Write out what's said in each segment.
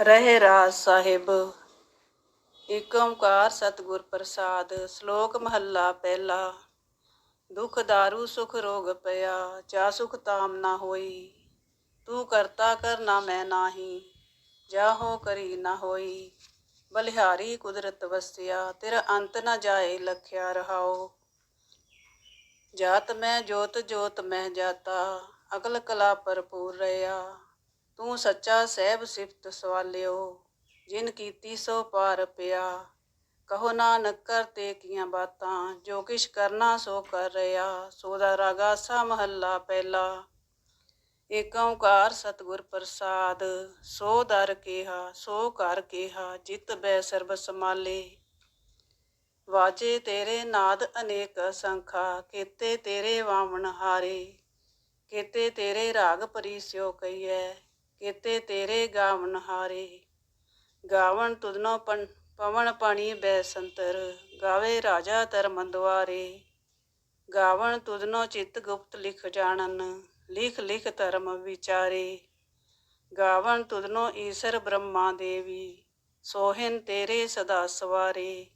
ਰਹੇ ਰਾਜ ਸਾਹਿਬ। ਏਕ ਓੰਕਾਰ ਸਤਿਗੁਰ ਪ੍ਰਸਾਦ, ਸ਼ਲੋਕ ਮਹੱਲਾ ਪਹਿਲਾ। ਦੁਖ ਦਾਰੂ, ਸੁਖ ਰੋਗ ਪਿਆ, ਜਾ ਸੁਖ ਤਾਮ ਨਾ ਹੋਈ। ਤੂੰ ਕਰਤਾ ਕਰਨਾ ਮੈਂ ਨਾਹੀ, ਜਾ ਹੋ ਕਰੀ ਨਾ ਹੋਈ। ਬਲਿਹਾਰੀ ਕੁਦਰਤ ਵਸਿਆ, ਤੇਰਾ ਅੰਤ ਨਾ ਜਾਏ ਲਖਿਆ ਰਹਾਓ ਜਾਤ ਮੈਂ, ਜੋਤ ਜੋਤ ਮੈਂ ਜਾਤਾ, ਅਕਲ ਕਲਾ ਭਰਪੂਰ ਰਿਆ ਤੂੰ ਸੱਚਾ ਸਹਿਬ ਸਿਫਤ ਸਵਾਲਿਓ, ਜਿਨ ਕੀਤੀ ਸੋ ਪਾਰ ਪਿਆ। ਕਹੋ ਨਾਨਕ ਕਰਤੇ ਕੀਆਂ ਬਾਤਾਂ, ਜੋ ਕਿਛ ਕਰਨਾ ਸੋ ਕਰ ਰਿਆ। ਸੋਦਾ ਰਾਗਾ ਸਾ ਮਹੱਲਾ ਪਹਿਲਾ। ਏਕ ਓੰਕਾਰ ਸਤਿਗੁਰ ਪ੍ਰਸਾਦ, ਸੋ ਦਰ ਕੇਹਾ, ਸੋ ਕਰ ਕੇਹਾ, ਜਿਤ ਬੈ ਸਰਬ ਸਮਾਲੇ ਵਾਜੇ ਤੇਰੇ ਨਾਦ ਅਨੇਕ ਸੰਖਾ ਕੀਤੇ ਤੇਰੇ ਵਾਵਣ ਹਾਰੇ। ਕੀਤੇ ਤੇਰੇ ਰਾਗ ਪਰੀ ਪਰੀਸਿਓ ਕਈਐ ਕੀਤੇ ਤੇਰੇ ਗਾਵਨ ਹਾਰੇ ਗਾਵਨ ਤੁਧਨੋ ਪਨ ਪਵਨ ਪਾਣੀ ਬੈ ਗਾਵੇ ਰਾਜਾ ਧਰਮ ਦੁਆਰੇ ਗਾਵਨ ਤੁਧਨੋ ਚਿਤ ਗੁਪਤ ਲਿਖ ਜਾਣਨ, ਲਿਖ ਲਿਖ ਧਰਮ ਵਿਚਾਰੇ। ਗਾਵਨ ਤੁਧਨੋ ਈਸ਼ਰ ਬ੍ਰਹਮਾ ਦੇਵੀ, ਸੋਹਿਨ ਤੇਰੇ ਸਦਾ ਸਵਾਰੇ।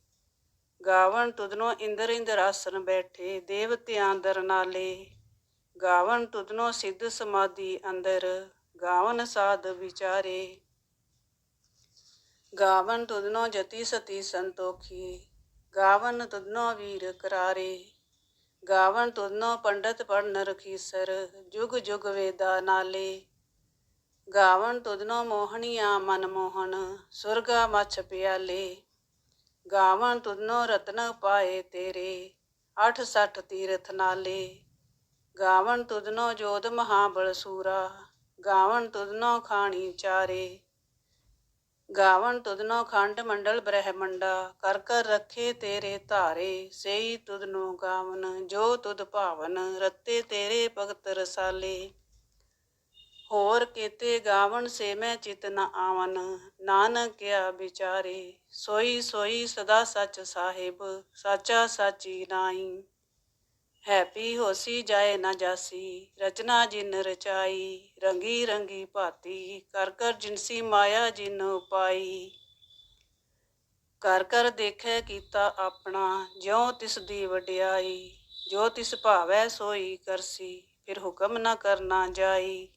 ਗਾਵਨ ਤੁਧਨੋ ਇੰਦਰ ਆਸਨ ਬੈਠੇ, ਦੇਵਤਿਆਂ ਦਰ ਨਾਲੇ। ਗਾਵਨ ਤੁਧਨੋ ਸਿੱਧ ਸਮਾਧੀ ਅੰਦਰ ਗਾਵਨ ਸਾਧ ਵਿਚਾਰੇ। ਗਾਵਨ ਤੁਧਨੋ ਜਤੀ ਸਤੀ ਸੰਤੋਖੀ, ਗਾਵਨ ਤੁਧਨੋ ਵੀਰ ਕਰਾਰੇ। ਗਾਵਨ ਤੁਧਨੋ ਪੰਡਤ ਪੜਨ ਰਖੀਸਰ, ਜੁਗ ਜੁਗ ਵੇਦਾ ਨਾਲੇ। ਗਾਵਨ ਤੁਧਨੋ ਮੋਹਣੀਆਂ ਮਨ ਮੋਹਨ ਸੁਰਗਾ ਮਛ ਪਿਆਲੇ। ਗਾਵਨ ਤੁਧਨੋ ਰਤਨ ਪਾਏ ਤੇਰੇ ਅਠ ਸਠ ਤੀਰਥ ਨਾਲੇ। ਗਾਵਨ ਤੁਧਨੋ ਜੋਧ ਮਹਾਬਲ ਸੂਰਾ ਗਾਵਣ ਤੁਧਨੋ ਖਾਣੀ ਚਾਰੇ। ਗਾਵਣ ਤੁਧਨੋ ਖੰਡ ਮੰਡਲ ਬ੍ਰਹਮੰਡਾ, ਕਰ ਕਰ ਰੱਖੇ ਤੇਰੇ ਧਾਰੇ। ਸਈ ਤੁਧਨੋ ਗਾਵਨ, ਜੋ ਤੁਧ ਭਾਵਨ, ਰਤੇ ਤੇਰੇ ਭਗਤ ਰਸਾਲੇ। ਹੋਰ ਕੀਤੇ ਗਾਵਨ ਸੇ ਮੈਂ ਚਿਤ ਨ ਆਵਨ, ਨਾਨਕ ਕਿਆ ਵਿਚਾਰੇ। ਸੋਈ ਸੋਈ ਸਦਾ ਸੱਚ ਸਾਹਿਬ, ਸਾਚਾ ਸਾਚੀ ਨਾਹੀ। ਹੈਪੀ ਹੋਸੀ ਜਾਏ ਨਾ ਜਾਸੀ, ਰਚਨਾ ਜਿਨ ਰਚਾਈ, ਰੰਗੀ ਰੰਗੀ ਭਾਤੀ, ਕਰ ਕਰ ਜਿਨਸੀ ਮਾਇਆ ਜਿਨ ਉਪਾਈ। ਕਰ ਕਰ ਦੇਖੈ ਕੀਤਾ ਆਪਣਾ, ਜਿਉ ਤਿਸ ਦੀ ਵਡਿਆਈ, ਜੋ ਤਿਸ ਭਾਵੈ ਸੋਈ ਕਰਸੀ, ਫਿਰ ਹੁਕਮ ਨਾ ਕਰਨਾ ਜਾਈ।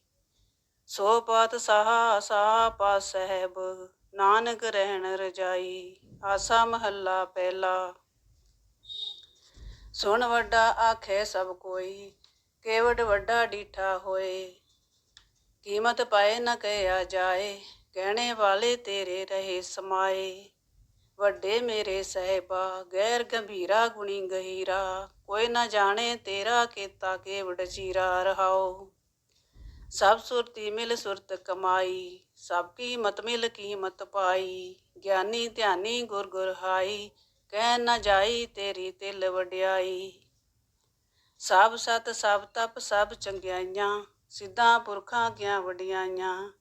ਸੋ ਪਾਤ ਸਾਹਾ ਸਾਹਾ ਪਾ ਸਹਿਬ, ਨਾਨਕ ਰਹਿਣ ਰਜਾਈ, ਆਸਾ ਮਹੱਲਾ ਪਹਿਲਾ ਸੁਣ ਵੱਡਾ ਆਖੇ ਸਭ ਕੋਈ ਕੇਵਡ ਵੱਡਾ ਡੀਠਾ ਹੋਏ। ਕੀਮਤ ਪਾਏ ਨਾ ਕਹਿਆ ਜਾਏ, ਕਹਿਣੇ ਵਾਲੇ ਤੇਰੇ ਰਹੇ ਸਮਾਏ। ਵੱਡੇ ਮੇਰੇ ਸਹਿਬਾ, ਗੈਰ ਗੰਭੀਰਾ ਗੁਣੀ ਗਹੀਰਾ, ਕੋਈ ਨਾ ਜਾਣੇ ਤੇਰਾ ਕੀਤਾ ਕੇਵਡ ਚੀਰਾ ਰਹਾਓ। ਸਭ ਸੁਰਤੀ ਮਿਲ ਸੁਰਤ ਕਮਾਈ, ਸਭ ਕੀਮਤ ਮਿਲ ਕੀਮਤ ਪਾਈ, ਗਿਆਨੀ ਧਿਆਨੀ ਗੁਰ ਗੁਰ ਹਾਈ। ਕਹਿ ਨਾ ਜਾਈ ਤੇਰੀ ਤਿਲ ਵਡਿਆਈ। ਸਭ ਸਤ ਸਭ ਤਪ ਸਭ ਚੰਗਿਆਈਆਂ, ਸਿੱਧਾਂ ਪੁਰਖਾਂ ਕੀਆਂ ਵਡਿਆਈਆਂ।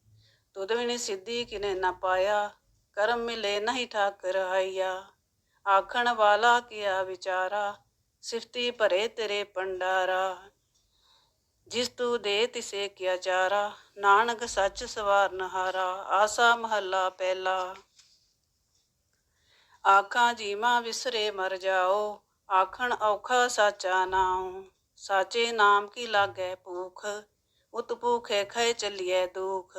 ਤੁਧ ਵਿਣ ਸਿੱਧੀ ਕਿਨੇ ਨਾ ਪਾਇਆ, ਕਰਮ ਮਿਲੇ ਨਹੀਂ ਠਾਕਰ ਆਈਆ ਆਖਣ ਵਾਲਾ ਕੀਆ ਵਿਚਾਰਾ, ਸਿਫਤੀ ਭਰੇ ਤੇਰੇ ਪੰਡਾਰਾ ਜਿਸ ਤੂੰ ਦੇ ਤਿਸੇ ਕਿਆ ਚਾਰਾ, ਨਾਨਕ ਸੱਚ ਸਵਾਰਨ ਹਾਰਾ ਆਸਾ ਮਹੱਲਾ ਪਹਿਲਾ। ਆਖਾਂ ਜੀਵਾਂ ਵਿਸਰੇ ਮਰ ਜਾਓ, ਆਖਣ ਔਖਾ ਸਾਚਾ ਨਾਉ। ਸਾਚੇ ਨਾਮ ਕੀ ਲਾਗੈ ਭੂਖ, ਉਤ ਭੂਖੇ ਖੈ ਚੱਲੀਐ ਦੁਖ।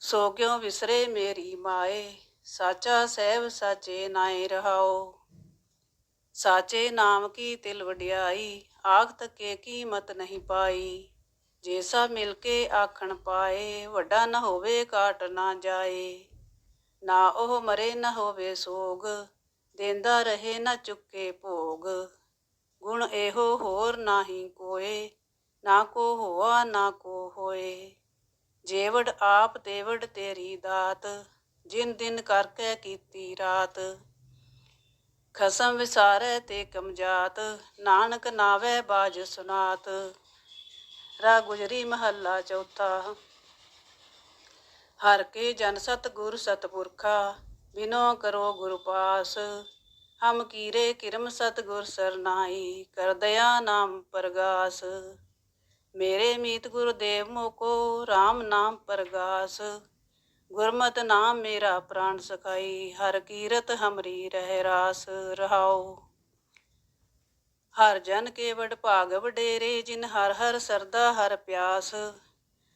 ਸੋ ਕਿਉ ਵਿਸਰੇ ਮੇਰੀ ਮਾਏ, ਸਾਚਾ ਸਹਿਬ ਸਾਚੇ ਨਾਏ ਰਹਾਓ। ਸਾਚੇ ਨਾਮ ਕੀ ਤਿਲ ਵਡਿਆਈ, ਆਖ ਤੱਕੇ ਕੀਮਤ ਨਹੀਂ ਪਾਈ। ਜੇ ਸਭ ਮਿਲ ਕੇ ਆਖਣ ਪਾਏ, ਵੱਡਾ ਨਾ ਹੋਵੇ ਕਾਟ ਨਾ ਜਾਏ। ਨਾ ਉਹ ਮਰੇ ਨਾ ਹੋਵੇ ਸੋਗ, ਦੇਂਦਾ ਰਹੇ ਨਾ ਚੁੱਕੇ ਭੋਗ। ਗੁਣ ਇਹੋ ਹੋਰ ਨਾਹੀ ਕੋਏ, ਨਾ ਕੋ ਹੋਆ, ਨਾ ਕੋ ਹੋਏ। ਜੇਵੜ ਆਪ ਤੇਵੜ ਤੇਰੀ ਦਾਤ, ਜਿਨ ਦਿਨ ਕਰਕੇ ਕੀਤੀ ਰਾਤ। ਖਸਮ ਵਿਸਾਰੈ ਤੇ ਕਮਜਾਤ, ਨਾਨਕ ਨਾਵੇ ਬਾਜ ਸੁਨਾਤ। ਰਾ ਗੁਜਰੀ ਮਹੱਲਾ ਚੌਥਾ। ਹਰ ਕੇ ਜਨ ਸਤ ਗੁਰ ਸਤਪੁਰਖਾ, ਬਿਨੋ ਕਰੋ ਗੁਰ ਪਾਸ। ਹਮ ਕੀਰੇ ਕਿਰਮ ਸਤ ਗੁਰ ਸਰਨਾਈ ਕਰ ਦਇਆ ਨਾਮ ਪ੍ਰਗਾਸ। ਮੇਰੇ ਮੀਤ ਗੁਰਦੇਵ ਮੋਕੋ RAM ਨਾਮ ਪ੍ਰਗਾਸ। ਗੁਰਮਤਿ ਨਾਮ ਮੇਰਾ ਪ੍ਰਾਣ ਸਖਾਈ, ਹਰ ਕੀਰਤ ਹਮਰੀ ਰਹਿ ਰਾਸ। ਰਹਾਉ। ਹਰ ਜਨ ਕੇ ਵਡ ਭਾਗ ਵਡੇਰੇ, ਜਿਨ ਹਰ ਹਰ ਸਰਦਾ ਹਰ ਪਿਆਸ।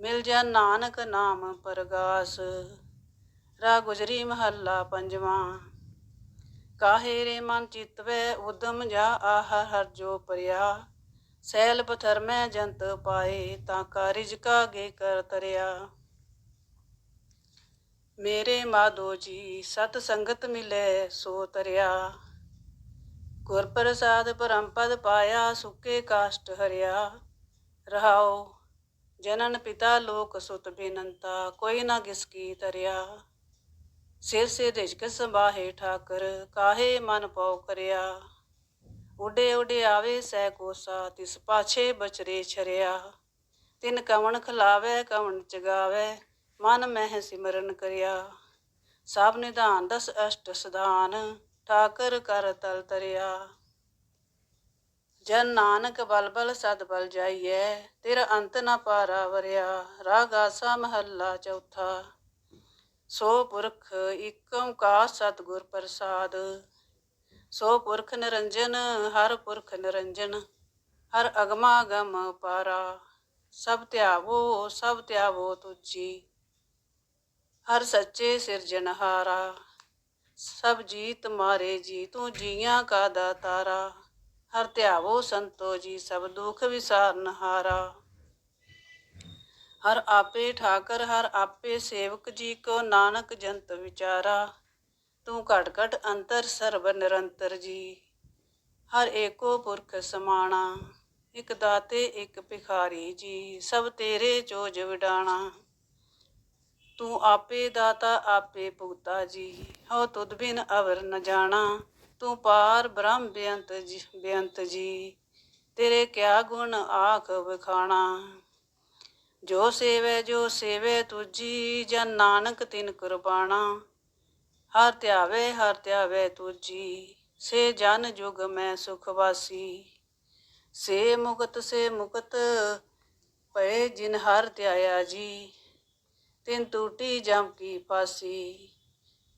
ਮਿਲ ਜਾ ਨਾਨਕ ਨਾਮ ਪਰਗਾਸ ਰਾ ਗੁਜਰੀ ਮਹੱਲਾ ਪੰਜਵਾਂ। ਕਾਹੇ ਰੇ ਮਨ ਚਿਤਵੈ, ਉਦਮ ਜਾ ਆਹ ਹਰ ਜੋ ਪਰਿਆ। ਸੈਲ ਪਥਰ ਮੈਂ ਜੰਤ ਪਾਏ, ਤਾਂ ਕਾ ਰਿਜਕਾ ਗੇ ਕਰ ਤਰਿਆ। ਮੇਰੇ ਮਾਧੋ ਜੀ, ਸਤ ਸੰਗਤ ਮਿਲੇ ਸੋ ਤਰਿਆ। ਗੁਰ ਪ੍ਰਸਾਦ ਪਰਮ ਪਦ ਪਾਇਆ, ਸੁਕੇ ਕਾਸ਼ਟ ਹਰਿਆ। ਰਹਾਓ ਜਨਨ ਪਿਤਾ ਲੋਕ ਸੁਤ ਬੇਨੰਤਾ, ਕੋਈ ਨਾ ਕਿਸ ਕੀ ਤਰਿਆ। ਸਿਰ ਸੇ ਰਿਜਕ ਸੰਭਾਹੇ ਠਾਕਰ, ਕਾਹੇ ਮਨ ਪਉ ਕਰਿਆ। ਉਡੇ ਉਡੇ ਆਵੇ ਸਹਿ ਕੋਸਾ, ਤਿਸ ਪਾਛੇ ਬਚਰੇ ਛਰਿਆ। ਤਿਨ ਕਵਣ ਖਲਾਵੇ, ਕਵਣ ਚਗਾਵੇ, ਮਨ ਮਹਿ ਸਿਮਰਨ ਕਰਿਆ। ਸਭ ਨਿਧਾਨ ਦਸ ਅਸ਼ਟ ਸਦਾਨ ਠਾਕਰ ਕਰ ਤਲ ਤਰਿਆ। ਜਨ ਨਾਨਕ ਬਲ ਬਲ ਸਦ ਬਲ ਜਾਈਐ, ਤੇਰਾ ਅੰਤ ਨਾ ਪਾਰਾ ਵਰਿਆ ਰਾਗ ਆਸਾ ਮਹੱਲਾ ਚੌਥਾ। ਸੋ ਪੁਰਖ ਇਕ ਓੰਕਾਰ ਸਤਿਗੁਰ ਪ੍ਰਸਾਦ, ਸੋ ਪੁਰਖ ਨਿਰੰਜਨ, ਹਰ ਪੁਰਖ ਨਿਰੰਜਨ, ਹਰ ਅਗਮਾ ਗਮ ਪਾਰਾ ਸਭ ਧਿਆਵੋ ਸਭ ਧਿਆਵੋ ਤੁਜੀ ਹਰ ਸੱਚੇ ਸਿਰਜਨਹਾਰਾ ਸਭ ਜੀਤ ਮਾਰੇ ਜੀ ਤੂੰ ਜੀਆਂ ਕਾ ਦਾਤਾਰਾ। ਹਰ ਧਿਆਵੋ ਸੰਤੋ ਜੀ, ਸਭ ਦੁਖ ਵਿਸਾਰਨ ਹਾਰਾ। ਹਰ ਆਪੇ ਠਾਕਰ, ਹਰ ਆਪੇ ਸੇਵਕ, ਜੀ ਕੋ ਨਾਨਕ ਜੰਤ ਵਿਚਾਰਾ। ਤੂੰ ਘਟ ਘਟ ਅੰਤਰ, ਸਰਬ ਨਿਰੰਤਰ ਜੀ। ਹਰ ਏਕੋ ਪੁਰਖ ਸਮਾਣਾ, ਇਕ ਦਾਤੇ, ਇਕ ਭਿਖਾਰੀ ਜੀ, ਸਭ ਤੇਰੇ ਚੋਜ ਵਿਡਾਣਾ। ਤੂੰ ਆਪੇ ਦਾਤਾ, ਆਪੇ ਭੁਗਤਾ ਜੀ ਹੋ ਤੁਧ ਬਿਨ ਅਵਰ ਨ ਜਾਣਾ। ਤੂੰ ਪਾਰ ਬ੍ਰਹਮ ਬੇਅੰਤ ਜੀ ਬੇਅੰਤ ਜੀ, ਤੇਰੇ ਕਿਆ ਗੁਣ ਆਖ ਵਿਖਾਣਾ। ਜੋ ਸੇਵੈ ਜੋ ਸੇਵੈ ਤੁਜੀ ਜਨ ਨਾਨਕ ਤਿਨ ਕੁਰਬਾਣਾ ਹਰ ਧਿਆਵੇ ਹਰ ਧਿਆਵੇ ਤੁਜੀ ਸੇ ਜਨ ਜੁਗ ਮੈਂ ਸੁਖ ਵਾਸੀ। ਸੇ ਮੁਕਤ ਸੇ ਮੁਕਤ ਪਏ ਜਿਨ ਹਰ ਧਿਆਇਆ ਜੀ, ਤਿਨ ਟੂਟੀ ਜਮ ਕੀ ਪਾਸੀ।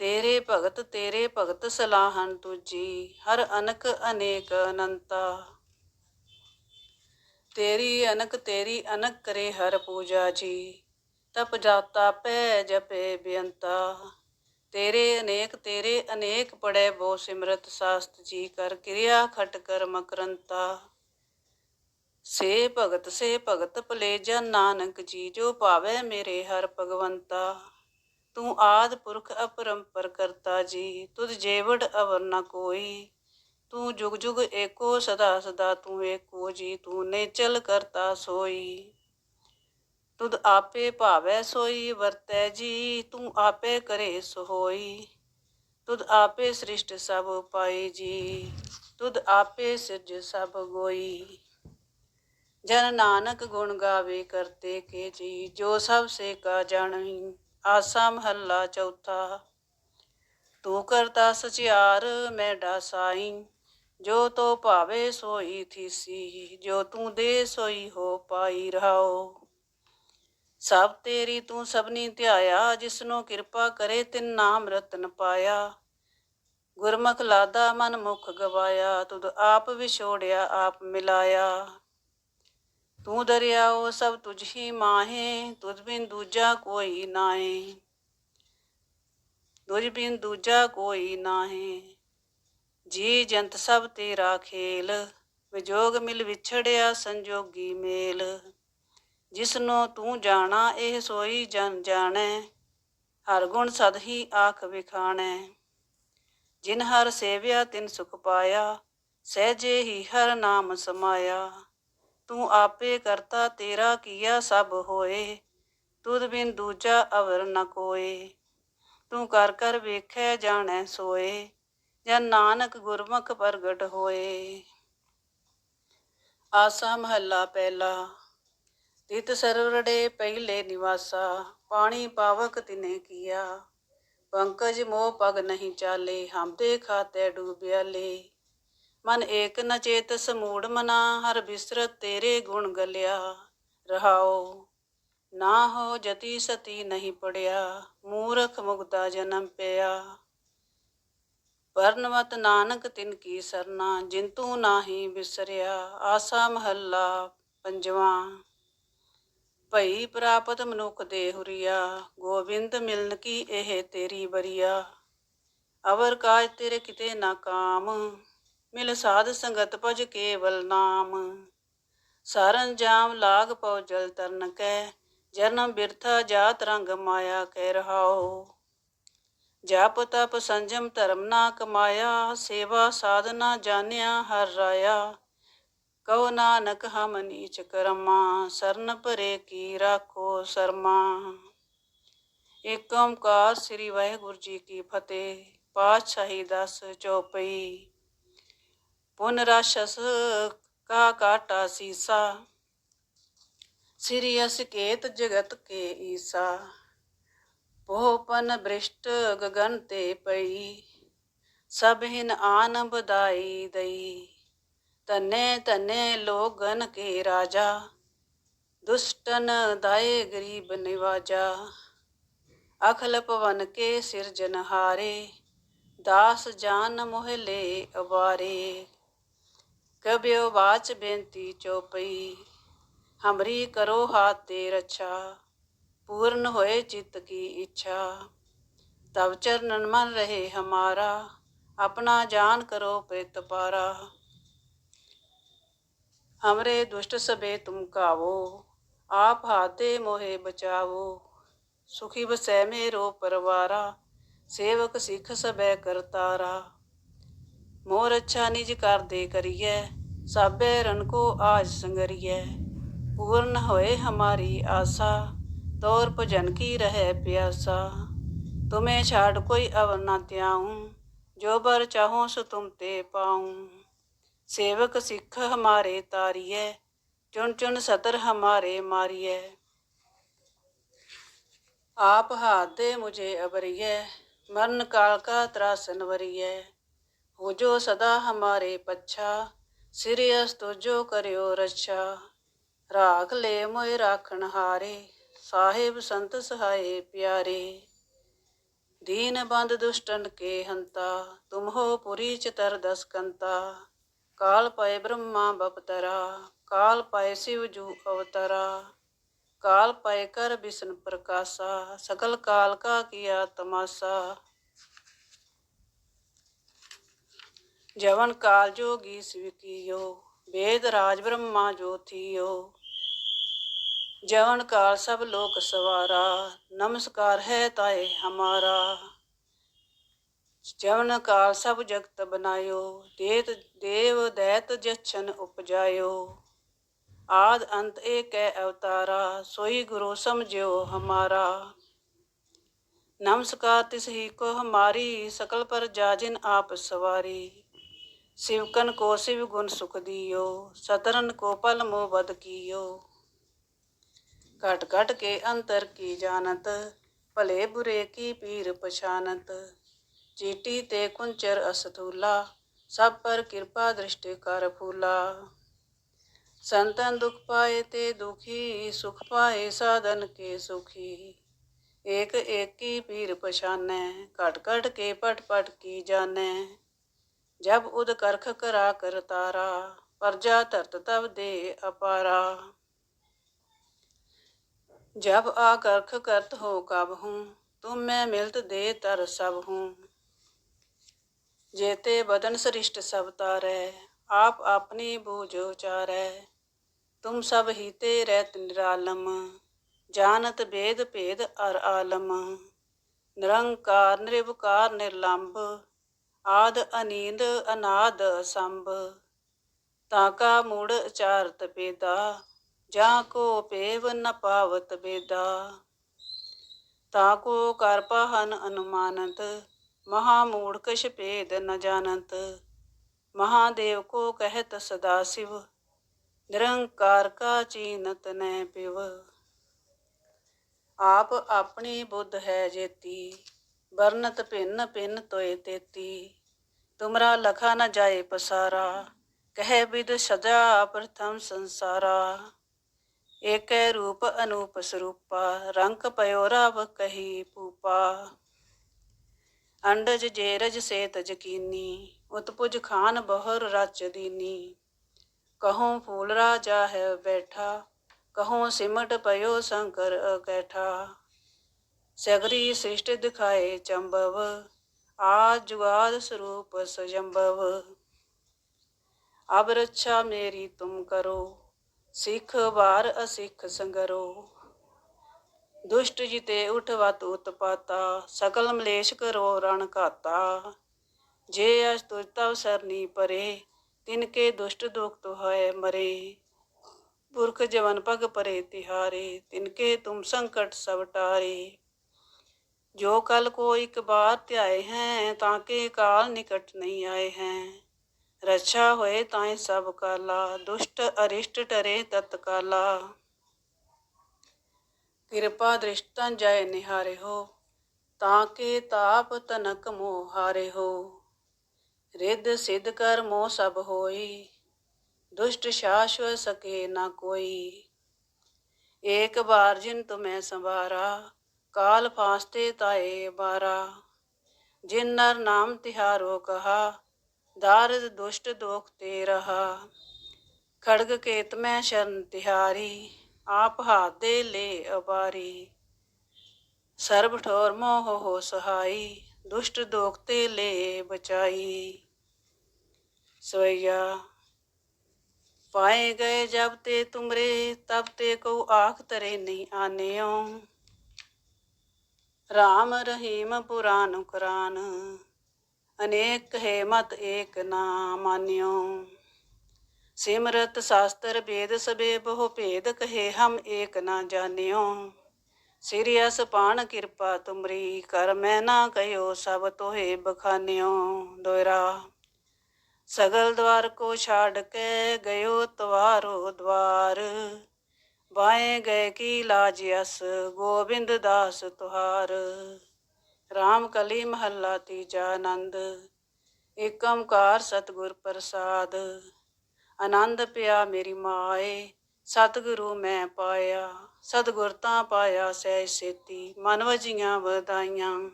ਤੇਰੇ ਭਗਤ ਤੇਰੇ ਭਗਤ ਸਲਾਹਨ ਤੁਜੀ ਹਰ ਅਨਕ ਅਨੇਕ ਅਨੰਤਾ। ਤੇਰੀ ਅਨਕ ਤੇਰੀ ਅਨਕ ਕਰੇ ਹਰ ਪੂਜਾ ਜੀ, ਤਪ ਜਾਤਾ, ਪੈ ਜਪੇ ਬੇਅੰਤਾ। ਤੇਰੇ ਅਨੇਕ ਤੇਰੇ ਅਨੇਕ ਪੜੇ ਬੋ ਸਿਮਰਤ, ਸਾਸਤ ਜੀ ਕਰ ਕਿਰਿਆ ਖਟ ਕਰ ਮਕਰੰਤਾ। ਸੇ ਭਗਤ ਸੇ ਭਗਤ ਭਲੇ ਜਨ ਨਾਨਕ ਜੀ, ਜੋ ਭਾਵੇ ਮੇਰੇ ਹਰ ਭਗਵੰਤਾ। ਤੂੰ ਆਦ ਪੁਰਖ ਅਪਰੰਪਰ ਕਰਤਾ ਜੀ, ਤੁਧ ਜੇਵੜ ਅਵਰ ਨ ਕੋਈ। ਤੂੰ ਜੁਗ ਜੁਗ ਏਕੋ ਸਦਾ ਸਦਾ ਤੂੰ ਏਕੋ ਜੀ, ਤੂੰ ਨੇਚਲ ਕਰਤਾ ਸੋਈ। ਤੁਧ ਆਪੇ ਭਾਵੈ ਸੋਈ, ਵਰਤੈ ਜੀ, ਤੂੰ ਆਪੇ ਕਰੇ ਸੋਈ। ਤੁਧ ਆਪੇ ਸ੍ਰਿਸ਼ਟ ਸਭ ਪਾਈ ਜੀ, ਤੁਧ ਆਪੇ ਸਿਰਜ ਸਭ ਗੋਈ। ਜਨ ਨਾਨਕ ਗੁਣ ਗਾਵੇ ਕਰਤੇ ਕੇ ਜੀ, ਜੋ ਸਭ ਸੇ ਕਾ ਜਾਣਈ ਆਸਾ ਮਹੱਲਾ ਚੌਥਾ। ਤੂੰ ਕਰਤਾ ਸਚਿਆਰ ਮੈਂ ਡਾਸਾਈ, ਜੋ ਤੋ ਭਾਵੇ ਸੋਈ ਥੀਸੀ, ਜੋ ਤੂੰ ਦੇ ਸੋਈ ਹੋ ਪਾਈ ਰਹਾਓ। ਸਭ ਤੇਰੀ ਤੂੰ ਸਭਨੀ ਧਿਆਇਆ, ਜਿਸਨੂੰ ਕਿਰਪਾ ਕਰੇ ਤਿਨ ਨਾਮ ਰਤਨ ਪਾਇਆ। ਗੁਰਮੁਖ ਲਾਦਾ ਮਨ ਮੁਖ ਗਵਾਇਆ, ਤੁਧ ਆਪ ਵਿਛੋੜਿਆ, ਆਪ ਮਿਲਾਇਆ। ਤੂੰ ਦਰਿਆਓ ਸਭ ਤੁਝ ਹੀ ਮਾਹੇ, ਤੁਝ ਬਿਨ ਦੂਜਾ ਕੋਈ ਨਾਹੀ। ਤੁਝ ਬਿਨ ਦੂਜਾ ਕੋਈ ਨਾਹੀ, ਜੀ ਜੰਤ ਸਭ ਤੇਰਾ ਖੇਲ, ਵਿਜੋਗ ਮਿਲ ਵਿਛੜਿਆ ਸੰਜੋਗੀ ਮੇਲ। ਜਿਸਨੂੰ ਤੂੰ ਜਾਣਾ, ਇਹ ਸੋਈ ਜਨ ਜਾਣੈ, ਹਰ ਗੁਣ ਸਦ ਹੀ ਆਖ ਵਿਖਾਣੈ। ਜਿਨ ਹਰ ਸੇਵਿਆ, ਤਿਨ ਸੁਖ ਪਾਇਆ, ਸਹਿਜੇ ਹੀ ਹਰ ਨਾਮ ਸਮਾਇਆ। ਤੂੰ ਆਪੇ ਕਰਤਾ ਤੇਰਾ ਕੀਆ ਸਭ ਹੋਏ, ਤੁਧ ਬਿਨ ਦੂਜਾ ਅਵਰ ਨ ਕੋਏ। ਤੂੰ ਕਰ ਕਰ ਵੇਖੈ ਜਾਣੈ ਸੋਏ, ਜਨ ਨਾਨਕ ਗੁਰਮੁਖ ਪ੍ਰਗਟ ਹੋਏ। ਆਸਾ ਮਹੱਲਾ ਪਹਿਲਾ, ਤਿਤ ਸਰਵਰੜੇ ਪਹਿਲੇ ਨਿਵਾਸਾ, ਪਾਣੀ ਪਾਵਕ ਤਿਨੇ ਕੀਆ। ਪੰਕਜ ਮੋਹ ਪਗ ਨਹੀਂ ਚਾਲੇ, ਹਮ ਦੇ ਖਾਤੇ ਡੂਬਿਆ ਲੇ ਮਨ ਏਕ ਨ ਚੇਤ ਸਮੂੜ ਮਨਾ, ਹਰ ਬਿਸਰਤ ਤੇਰੇ ਗੁਣ ਗਲਿਆ। ਰਹਾਓ ਨਾ ਹੋ ਜਤੀ ਸਤੀ ਨਹੀਂ ਪੜਿਆ, ਮੂਰਖ ਮੁਗਤਾ ਜਨਮ ਪਿਆ। ਪਰਨਵਤ ਨਾਨਕ ਤਿਨ ਕੀ ਸਰਨਾ, ਜਿੰਤੂ ਨਾਹੀ ਬਿਸਰਿਆ। ਆਸਾ ਮਹੱਲਾ ਪੰਜਵਾਂ। ਭਈ ਪ੍ਰਾਪਤ ਮਨੁੱਖ ਦੇ ਹੁਰੀਆ, ਗੋਬਿੰਦ ਮਿਲਨ ਕੀ ਇਹ ਤੇਰੀ ਬਰੀਆ ਅਵਰ ਕਾਜ ਤੇਰੇ ਕਿਤੇ ਨਾ ਕਾਮ। ਮਿਲ ਸਾਧ ਸੰਗਤ ਭਜ ਕੇਵਲ ਨਾਮ। ਸਾਰਨ ਜਾਮ ਲਾਗ ਪਉ ਜਲ ਤਰਨ ਕੈ, ਜਨਮ ਬਿਰਥਾ ਜਾਤ ਰੰਗ ਮਾਇਆ ਕਹਿ ਰਹਾਓ ਜਪ ਤਪ ਸੰਜਮ ਧਰਮ ਨਾ ਕਮਾਇਆ, ਸੇਵਾ ਸਾਧਨਾ ਜਾਣਿਆ ਹਰ ਰਾਇਆ। ਕਉ ਨਾਨਕ ਹਮ ਨੀਚ ਕਰਮਾ, ਸਰਨ ਭਰੇ ਕੀ ਰਾਖੋ ਸਰਮਾ। ਏਕ ਓੰਕਾਰ ਸ੍ਰੀ ਵਾਹਿਗੁਰੂ ਜੀ ਕੀ ਫਤਿਹ, ਪਾਤਸ਼ਾਹੀ ਦਸ ਚੌਪਈ ਪੁਨਰਾਸ਼ਸ ਕਾ ਕਾਟਾ ਸੀਸਾ, ਸ੍ਰੀ ਅਸਕੇਤ ਜਗਤ ਕੇ ਈਸਾ। ਭੋਪਨ ਬ੍ਰਿਸ਼ਟ ਗਗਨ ਤੇ ਪਈ, ਸਭ ਹਿਨ ਆਨ ਬਦਾਈ ਦਈ। ਤਨੇ ਤਨੇ ਲੋਗਨ ਕੇ ਰਾਜਾ, ਦੁਸ਼ਟਨ ਦਾਏ ਗਰੀਬ ਨਿਵਾਜਾ। ਅਖਲ ਪਵਨ ਕੇ ਸਿਰਜਨਹਾਰੇ ਦਾਸ ਜਾਨ ਮੋਹਲੇ ਅਵਾਰੇ। ਕਬਿਓ ਬਾਚ ਬੇਨਤੀ ਚੋਪਈ ਹਮਰੀ ਕਰੋ ਹਾਥ ਤੇ ਰੱਛਾ पूर्ण होए चित्त की इच्छा तब चरणन मन रहे हमारा अपना जान करो प्रेत पारा हमरे दुष्ट सबे तुम कावो आप हाथे मोहे बचावो सुखी बसै मेरो परवारा सेवक सिख सबै करतारा मोर अच्छा निज कर दे करिए साबे रन को आज संगरिए पूर्ण होए हमारी आशा तौर भजन की रहे प्यासा तुम्हें छाड़ कोई अवर न त्याऊं जो बर चाहो सो तुम ते पाऊं सेवक सिख हमारे तारिए चुन चुन सतर हमारे मारिए आप हाथ दे मुझे अबरिए मरण काल का त्रासन वरिए हो जो सदा हमारे पच्छा सिरियस तो जो करियो रक्षा राख ले मोए राखण हारे ਸਾਹਿਬ ਸੰਤ ਸਹਾਏ ਪਿਆਰੇ ਦੀਨ ਬੰਦ ਦੁਸ਼ਟਨ ਕੇ ਹੰਤਾ ਤੁਮ ਹੋ ਪੁਰੀ ਚਤਰ ਦਸ ਕੰਤਾ ਕਾਲ ਪਏ ਬ੍ਰਹਮਾ ਬਪਤਰਾ ਕਾਲ ਪਏ ਸਿਵ ਜੂ ਅਵਤਰਾ ਕਾਲ ਪਏ ਕਰ ਬਿਸ਼ਨ ਪ੍ਰਕਾਸ਼ਾ ਸਕਲ ਕਾਲ ਕਾ ਕੀਆ ਤਮਾਸਾ ਜਵਨ ਕਾਲ ਜੋਗੀ ਸਵਕੀਓ, ਵੇਦ ਰਾਜ ਬ੍ਰਹਮਾ ਜੋਤੀਓ ਜਵਨ ਕਾਲ ਸਭ ਲੋਕ ਸਵਾਰਾ, ਨਮਸਕਾਰ ਹੈ ਤਾਏ ਹਮਾਰਾ। ਜਵਨ ਕਾਲ ਸਭ ਜਗਤ ਬਨਾਇਓ, ਦੇਤ ਦੇਵ ਦੈਤ ਜਛਨ ਉਪਜਾਇਓ। ਆਦ ਅੰਤ ਏਕ ਹੈ ਅਵਤਾਰਾ, ਸੋਈ ਗੁਰੂ ਸਮਝਿਓ ਹਮਾਰਾ। ਨਮਸਕਾਰ ਤਿਸਹੀ ਕੋ ਹਮਾਰੀ, ਸਕਲ ਪਰ ਜਾਜਿਨ ਆਪ ਸਵਾਰੀ। शिवकन को शिव गुण सुख दियो, सतरन को पल मोह बद कियो। घट घट के अंतर की जानत, भले बुरे की पीर पछानत। चीटी ते कुंचर असथूला, सब पर कृपा दृष्टि कर फूला। संतन दुख पाए ते दुखी, सुख पाए साधन के सुखी। एक एक की पीर पछाने घट घट के पट पट की जाने। ਜਬ ਉਦ ਕਰਖ ਕਰਾ ਕਰਤਾਰਾ ਪਰਜਾ ਧਰਤ ਤਵ ਦੇ ਅਪਾਰਾ। ਜਬ ਆ ਕਰਖ ਕਰਤ ਹੋ ਕਬ ਹੂੰ, ਤੁਮ ਮੈਂ ਮਿਲਤ ਦੇ ਤਰ ਸਭ ਹੂੰ। ਜੇਤੇ ਬਦਨ ਸ੍ਰਿਸ਼ਟ ਸਭ ਤਾਰੈ, ਆਪ ਆਪਣੀ ਬੂਝ ਉਚਾਰੈ। ਤੁਮ ਸਭ ਹੀਤੇ ਰਹਿਤ ਨਿਰਾਲਮ ਜਾਣਤ ਭੇਦ ਭੇਦ ਅਰ ਆਲਮ। ਨਿਰੰਕਾਰ ਨਿਰਵਕਾਰ ਨਿਰਲੰਭ ਆਦ ਅਨੀਂਦ ਅਨਾਦ ਸੰਭ ਤਾਕਾ ਮੂੜ ਅਚਾਰਤ ਬੇਦਾ, ਜਾਂ ਕੋ ਪੇਵ ਨ ਪਾਵਤ ਬੇਦਾ। ਤਾਕੋ ਕਰ ਪਾਹਨ ਅਨੁਮਾਨਤ, ਮਹਾ ਮੂੜ ਕਛ ਭੇਦ ਨ ਜਾਣਤ। ਮਹਾਦੇਵ ਕੋ ਕਹਿਤ ਸਦਾ ਸਿਵ, ਨਿਰੰਕਾਰ ਕਾ ਚੀਨਤ ਨੈ ਪਿਵ। ਆਪ ਆਪਣੀ ਬੁੱਧ ਹੈ ਜੇਤੀ। ਵਰਨਤ ਭਿੰਨ ਭਿੰਨ ਤੋਏ ਤੇਤੀ। ਤੁਮਰਾ ਲਖਾ ਨ ਜਾਏ ਪਸਾਰਾ। ਕਹਿ ਬਿਦ ਸਦਾ ਪ੍ਰਥਮ ਸੰਸਾਰਾ। ਏਕੈ ਰੂਪ ਅਨੂਪ ਸਰੂਪਾ। ਰੰਗ ਪਇਓ ਰਵ ਕਹੀ ਪੂਪਾ। ਅੰਡਜ ਜੇਰਜ ਸੇਤ ਜਕੀਨੀ। ਉਤਪੁਜ ਖਾਨ ਬਹੁਰ ਰਚ ਦੀਨੀ। ਕਹੋਂ ਫੂਲ ਰਾਜਾ ਹੈ ਬੈਠਾ। ਕਹੋ ਸਿਮਟ ਪਇਓ ਸ਼ੰਕਰ ਅਕੈਠਾ। ਸਗਰੀ ਸ੍ਰਿਸ਼ਟ ਦਿਖਾਏ ਚੰਬਵ ਆ ਜੁਗਾਦ ਸਰੂਪ ਸਜੰਬਵ। ਅਬ ਰੱਛਾ ਮੇਰੀ ਤੁਮ ਕਰੋ, ਸਿੱਖ ਵਾਰ ਅਸਿੱਖ ਸੰਗਰੋ। ਦੁਸ਼ਟ ਜਿਤੇ ਉਠਵਤ ਉਤਪਾਤਾ, ਸਕਲ ਮਲੇਸ਼ ਕਰੋ ਰਣ ਘਾਤਾ। ਜੇ ਅਸ ਤੁਜ ਤਵ ਸਰਨੀ ਪਰੇ, ਤਿਨ ਕੇ ਦੁਸ਼ਟ ਦੁਖ ਤੋ ਹੈ ਮਰੇ। ਪੁਰਖ ਜਵਨ ਪਗ ਪਰੇ ਤਿਹਾਰੇ, ਤਿਨ ਕੇ ਤੁਮ ਸੰਕਟ ਸਭ ਟਾਰੇ। ਜੋ ਕਲ ਕੋ ਇੱਕ ਬਾਰ ਧਿਆਏ ਹੈ, ਤਾਂ ਕਿ ਕਾਲ ਨਿਕਟ ਨਹੀਂ ਆਏ ਹੈ। ਰਛਾ ਹੋਏ ਤਾਏ ਸਭ ਕਾਲਾ, ਦੁਸ਼ਟ ਅਰਿਸ਼ਟ ਟਰੇ ਤਤਕਾਲਾ। ਕਿਰਪਾ ਦ੍ਰਿਸ਼ਟਾਂ ਜੈ ਨਿਹਾਰੇ ਹੋ ਤਾਂ ਕੇ ਤਾਪ ਤਨਕ ਮੋਹ ਹਾਰੇ ਹੋ ਰਿੱਧ ਸਿੱਧ ਕਰ ਮੋਹ ਸਭ ਹੋਈ, ਦੁਸ਼ਟ ਸ਼ਾਸ਼ਵ ਸਕੇ ਨਾ ਕੋਈ। ਏਕ ਬਾਰ ਜਿਨ ਤੁਮੈ ਸੰਵਾਰਾ ਕਾਲ ਫਾਸਤੇ ਤਾਏ ਬਾਰਾ, ਜਿਨ ਨਰ ਨਾਮ ਤਿਹਾਰੋ ਕਹਾ, ਦਾਰਦ ਦੁਸ਼ਟ ਦੋਖ ਤੇ ਰਹਾ। ਖੜਗ ਕੇਤ ਮੈਂ ਸ਼ਰਨ ਤਿਹਾਰੀ, ਆਪ ਹਾਥ ਦੇ ਲੈ ਅਪਾਰੀ ਸਰਬ ਠੋਰ ਮੋਹ ਹੋ ਸਹਾਈ, ਦੁਸ਼ਟ ਦੋਖ ਤੇ ਲੈ ਬਚਾਈ। ਸੋਇਆ ਪਾਏ ਗਏ ਜਬ ਤੇ ਤੁਮਰੇ, ਤਬ ਤੇ ਕਉ ਆਖ ਤਰੇ ਨਹੀਂ ਆਨਿਓ। ਰਾਮ ਰਹੀਮ ਪੁਰਾਨ ਕੁਰਾਨ, ਅਨੇਕ ਹੈ ਮਤ ਏਕ ਨਾ ਮਾਨਿਓ। ਸਿਮਰਤ ਸ਼ਾਸਤਰ ਵੇਦ ਸਬੇ ਬਹੁ ਭੇਦ ਕਹੇ ਹਮ ਏਕ ਨਾ ਜਾਣਿਓ। ਸਿਰਿ ਅਸ ਪਾਣ ਕਿਰਪਾ ਤੁਮਰੀ, ਕਰ ਮੈਂ ਨਾ ਕਹਿਓ ਸਭ ਤੋਹੇ ਬਖਾਨਿਓ। ਦੋਇਰਾ, ਸਗਲ ਦਵਾਰ ਕੋ ਛਾੜ ਕੇ ਗਇਓ ਤਵਾਰੋ ਦਵਾਰ। ਬਾਏ ਗਏ ਕੀ ਲਾਜ ਅਸ ਗੋਬਿੰਦ ਦਾਸ ਤੁਹਾਰ। ਰਾਮ ਕਲੀ ਮਹੱਲਾ ਤੀਜਾ ਆਨੰਦ, ਏਕ ਓੰਕਾਰ ਸਤਿਗੁਰ ਪ੍ਰਸਾਦ। ਆਨੰਦ ਪਿਆ ਮੇਰੀ ਮਾਏ, ਸਤਿਗੁਰੂ ਮੈਂ ਪਾਇਆ। ਸਤਿਗੁਰ ਤਾਂ ਪਾਇਆ ਸਹਿ ਸੇਤੀ, ਮਨ ਵਜੀਆਂ ਵਧਾਈਆਂ।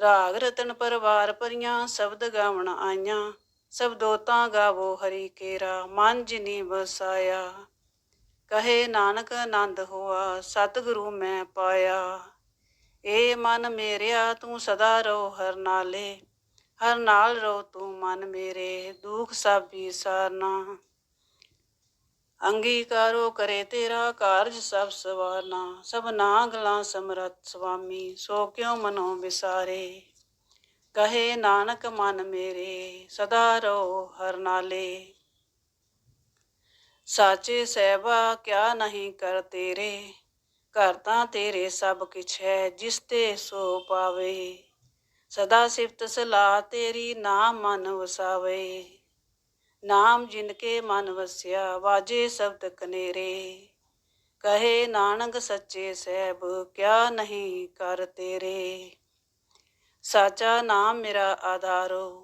ਰਾਗ ਰਤਨ ਪਰਵਾਰ ਪਰੀਆਂ ਸ਼ਬਦ ਗਾਵਣ ਆਈਆਂ। ਸਬਦੋ ਤਾਂ ਗਾਵੋ ਹਰੀ ਕੇਰਾ, ਮਨ ਜਿਨੀ ਵਸਾਇਆ। ਕਹੇ ਨਾਨਕ ਆਨੰਦ ਹੋਆ, ਸਤਿਗੁਰੂ ਮੈਂ ਪਾਇਆ। ਏ ਮਨ ਮੇਰਿਆ, ਤੂੰ ਸਦਾ ਰਹੋ ਹਰ ਨਾਲੇ। ਹਰ ਨਾਲ ਰਹੋ ਤੂੰ ਮਨ ਮੇਰੇ, ਦੁਖ ਸਭ ਵਿਸਾਰਨਾ ਅੰਗੀਕਾਰੋ ਕਰੇ ਤੇਰਾ ਕਾਰਜ ਸਭ ਸਵਾਰਨਾ ਸਭ ਨਾਗਲਾ ਸਮਰਤ ਸੁਆਮੀ ਸੋ ਕਿਉ ਮਨੋ ਵਿਸਾਰੇ? ਕਹੇ ਨਾਨਕ ਮਨ ਮੇਰੇ, ਸਦਾ ਰਹੋ ਹਰ ਨਾਲੇ। ਸਾਚੇ ਸਹਿਬਾ ਕਿਆ ਨਹੀਂ ਕਰ ਤੇਰੇ, ਘਰ ਤਾਂ ਤੇਰੇ ਸਭ ਕਿਛ ਹੈ, ਜਿਸ ਤੇ ਸੋ ਪਾਵੇ। ਸਦਾ ਸਿਫਤ ਸਲਾਹ ਤੇਰੀ ਨਾਮ ਮਨ ਵਸਾਵੇ। ਨਾਮ ਜਿਨ ਕੇ ਮਨ ਵਸਿਆ, ਵਾਜੇ ਸ਼ਬਦ ਕਨੇਰੇ। ਕਹੇ ਨਾਨਕ ਸੱਚੇ ਸਹਿਬ, ਕਿਆ ਨਹੀਂ ਕਰ ਤੇਰੇ। ਸਾਚਾ ਨਾਮ ਮੇਰਾ ਆਧਾਰੋ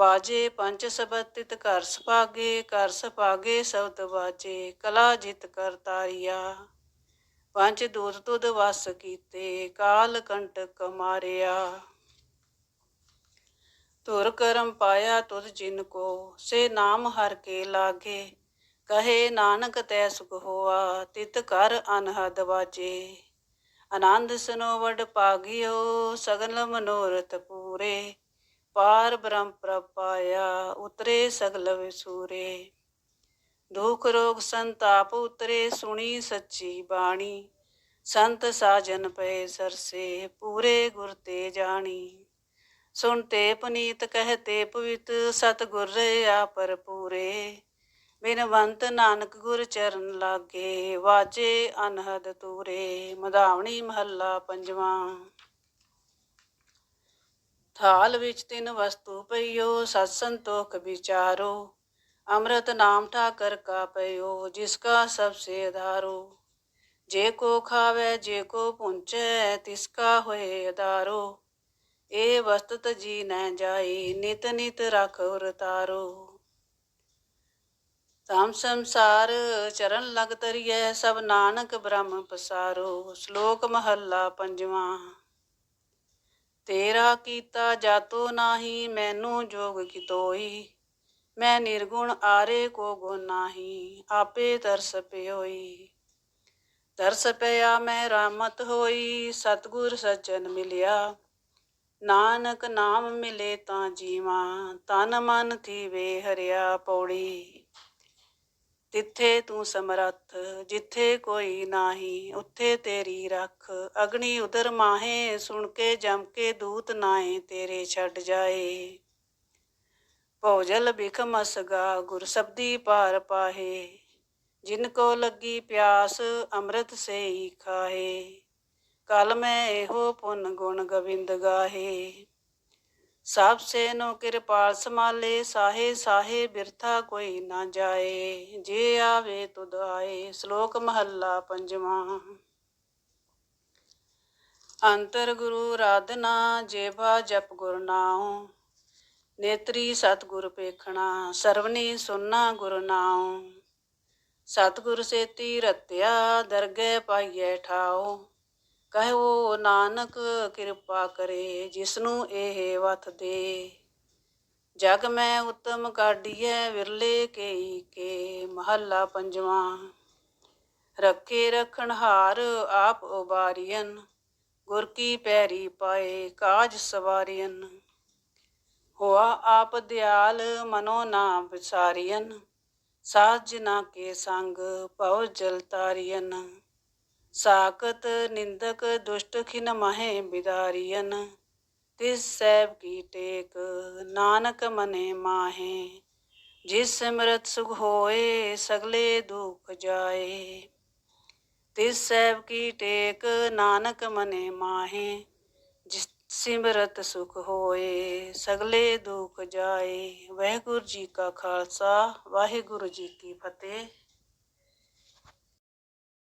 ਵਾਜੇ ਪੰਜ ਸਬਤਿਤ ਘਰ ਸੁਭਾਗੇ ਘਰ ਸੁਭਾਗੇ ਸਬਦ ਵਾਜੇ ਕਲਾ ਜਿਤ ਕਰ ਤਾਰੀਆ। ਪੰਜ ਦੂਤ ਤੁਧ ਵਸ ਕੀਤੇ, ਕਾਲ ਕੰਟਕ ਮਾਰਿਆ ਤੁਰ ਕਰਮ ਪਾਇਆ ਤੁਧ ਜਿਨ ਕੋ, ਸੇ ਨਾਮ ਹਰ ਕੇ ਲਾਗੇ। ਕਹੇ ਨਾਨਕ ਤੈ ਸੁਖ ਹੋਆ, ਤਿਤ ਕਰ ਅਨਹਦ ਵਾਜੇ। ਆਨੰਦ ਸਨੋਵਡ ਪਾਗਿਓ ਸਗਲ ਮਨੋਰਥ ਪੂਰੇ। ਪਾਰ ਬ੍ਰਹਮ ਪ੍ਰਭ ਪਾਇਆ ਉਤਰੇ ਸਗਲ ਵਿਸੂਰੇ ਦੁਖ ਰੋਗ ਸੰਤਾਪ ਉਤਰੇ, ਸੁਣੀ ਸੱਚੀ ਬਾਣੀ। ਸੰਤ ਸਾਜਨ ਪਏ ਸਰਸੇ, ਪੂਰੇ ਗੁਰ ਤੇ ਜਾਣੀ। ਸੁਣਤੇ ਪਨੀਤ ਕਹਤੇ ਪਵਿੱਤ, ਸਤਿਗੁਰ ਰਿਆ ਪਰ ਪੂਰੇ ਬਿਨਵੰਤ ਨਾਨਕ ਗੁਰ ਚਰਨ ਲਾਗੇ, ਵਾਜੇ ਅਨਹਦ ਤੂਰੇ। ਮਧਾਵਣੀ ਮਹੱਲਾ ਪੰਜਵਾਂ। ਥਾਲ ਵਿੱਚ ਤਿੰਨ ਵਸਤੂ ਪਈਓ, ਸਤ ਸੰਤੋਖ ਵਿਚਾਰੋ। ਅੰਮ੍ਰਿਤ ਨਾਮ ਠਾਕਰ ਕਾ ਪਈਓ ਜਿਸ ਕਾ ਸਭ ਸੇ ਆਧਾਰੋ ਜੇ ਕੋ ਖਾਵੇ, ਜੇ ਕੋ ਪੁੰਚੈ, ਤਿਸ ਕਾ ਹੋਏ ਆਧਾਰੋ ਇਹ ਵਸਤਤ ਜੀ ਨੈ ਜਾਈ, ਨਿਤ ਨਿਤ ਰਖ ਉਰਤਾਰੋ ਤਾਮ ਸੰਸਾਰ ਚਰਨ ਲਗ ਤਰੀਐ, ਸਭ ਨਾਨਕ ਬ੍ਰਹਮ ਪਸਾਰੋ। ਸ਼ਲੋਕ ਮਹੱਲਾ ਪੰਜਵਾਂ। ਤੇਰਾ ਕੀਤਾ ਜਾਤੋ ਨਾਹੀ, ਮੈਨੂੰ ਜੋਗ ਕਿਤੋਈ। ਮੈਂ ਨਿਰਗੁਣ ਆਰੇ ਕੋ ਗੁਣ ਨਾਹੀ, ਆਪੇ ਤਰਸ ਪਿਓਈ। ਤਰਸ ਪਿਆ ਮੈਂ ਰਾਮਤ ਹੋਈ, ਸਤਗੁਰ ਸੱਜਣ ਮਿਲਿਆ। ਨਾਨਕ ਨਾਮ ਮਿਲੇ ਤਾਂ ਜੀਵਾਂ, ਤਨ ਮਨ ਥੀਵੇ ਹਰਿਆ ਪੌੜੀ। ਤਿੱਥੇ ਤੂੰ ਸਮਰੱਥ, ਜਿੱਥੇ ਕੋਈ ਨਾਹੀ, ਉੱਥੇ ਤੇਰੀ ਰੱਖ। ਅਗਨੀ ਉਦਰ ਮਾਹੇ, ਸੁਣ ਕੇ ਜਮ ਕੇ ਦੂਤ ਨਾਏ ਤੇਰੇ ਛੱਡ ਜਾਏ। ਭੋਜਲ ਬਿਖ ਮਸਗਾ ਗੁਰ ਸਬਦੀ ਪਾਰ ਪਾਹੇ। ਜਿਨ ਕੋ ਲੱਗੀ ਪਿਆਸ, ਅੰਮ੍ਰਿਤ ਸੇ ਹੀ ਖਾਹੇ। ਕਲ ਮੈਂ ਇਹੋ ਪੁੰਨ ਗੁਣ ਗਵਿੰਦ ਗਾਹੇ। ਸਭ ਸੇ ਨੋ ਕਿਰਪਾਲ ਸਮਾਲੇ ਸਾਹੇ ਸਾਹੇ ਬਿਰਥਾ ਕੋਈ ਨਾ ਜਾਏ, ਜੇ ਆਵੇ ਤੁਧ ਆਏ, ਸ਼ਲੋਕ ਮਹੱਲਾ ਪੰਜਵਾਂ। ਅੰਤਰ ਗੁਰੂ ਰਾਧਨਾ, ਜੇਬਾ ਜਪ ਗੁਰ ਨਾਉ, ਨੇਤਰੀ ਸਤਿਗੁਰ ਪੇਖਣਾ ਸਰਵਨੀ ਸੁਨਣਾ ਗੁਰ ਨਾਉ। ਸਤਿਗੁਰ ਸੇਤੀ ਰਤਿਆ, ਦਰਗਹਿ ਪਾਈਐ ਠਾਉ। ਕਹੋ ਨਾਨਕ ਕਿਰਪਾ ਕਰੇ, ਜਿਸਨੂੰ ਇਹ ਵਤ ਦੇ। ਜਗ ਮੈਂ ਉਤਮ ਕਾਢੀਐ, ਵਿਰਲੇ ਕੇਈ ਕੇ, ਮਹੱਲਾ ਪੰਜਵਾਂ। ਰੱਖੇ ਰਖਣ ਹਾਰ ਆਪ ਉਬਾਰੀਐਨ, ਗੁਰ ਕੀ ਪੈਰੀ ਪਾਏ ਕਾਜ ਸਵਾਰੀਐਨ। ਹੋਆ ਆਪ ਦਿਆਲ ਮਨੋ ਨਾ ਬਸਾਰਿਅਨ ਸਾਜ ਨਾ ਕੇ ਸੰਗ ਭਉ ਜਲ ਤਾਰੀਐਨ। ਸਾਕਤ ਨਿੰਦਕ ਦੁਸ਼ਟ ਖਿਨ ਮਹੇ ਬਿਦਾਰੀਐਨ ਤਿਸ ਸੈਬ ਕੀ ਟੇਕ ਨਾਨਕ ਮਨੇ ਮਾਹੇ, ਜਿਸ ਸਿਮਰਤ ਸੁਖ ਹੋਏ ਸਗਲੇ ਦੁਖ ਜਾਏ। ਤਿਸ ਸੈਬ ਕੀ ਟੇਕ ਨਾਨਕ ਮਨੇ ਮਾਹੇ, ਜਿਸ ਸਿਮਰਤ ਸੁਖ ਹੋਏ ਸਗਲੇ ਦੁਖ ਜਾਏ। ਵਾਹਿਗੁਰੂ ਜੀ ਕਾ ਖਾਲਸਾ, ਵਾਹਿਗੁਰੂ ਜੀ ਕੀ ਫਤਿਹ।